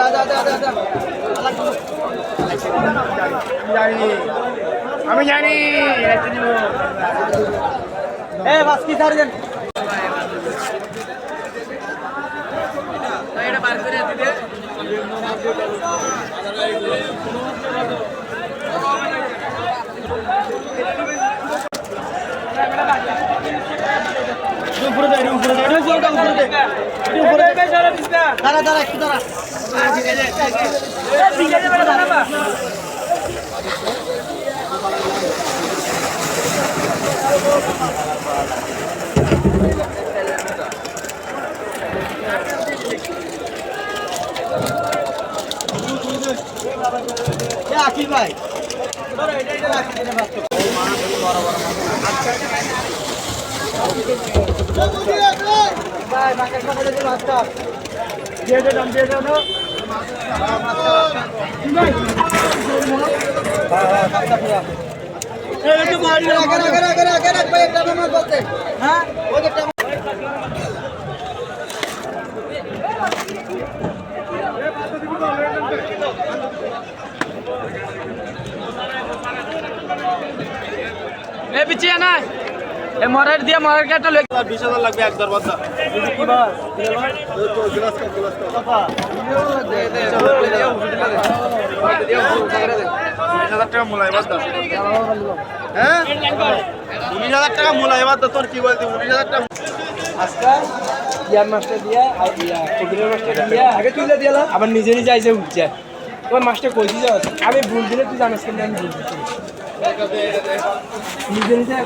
যা এ বাস কি যা। জানি। এটা বার করে বাস কি ছাড় দেন উপরে দে। উপরে দে উপরে দে উপরে দে। দাঁড়া দাঁড়া, একটু দাঁড়া। এ, আকিল ভাই। ভাই মাকের কথা যদি মাস্টার দিয়ে দে দাম দিয়ে দে না হ্যাঁ এ মরার দিয়ে মরার কাটা লই বিশ হাজার লাগবে এক দর বাচ্চা কি বাস উনিশ হাজার টাকা মূল্য এবার দাও। হ্যাঁ উনিশ হাজার টাকা মূল্য এবার দাও তোর কি বলতে উনিশ হাজার টাকা আজকা ইয়ার মাস্টার দিয়া আর ইয়া কবিরের মাস্টার দিয়া আগে তুলে দিলাম আবার নিজে নিজে আইসে উঠছে। তোমার মাস্টার কই দিছে আমি ভুল দিলে তুই জানিস কিন্তু আমি ভুল দিচ্ছি নিজে নিজে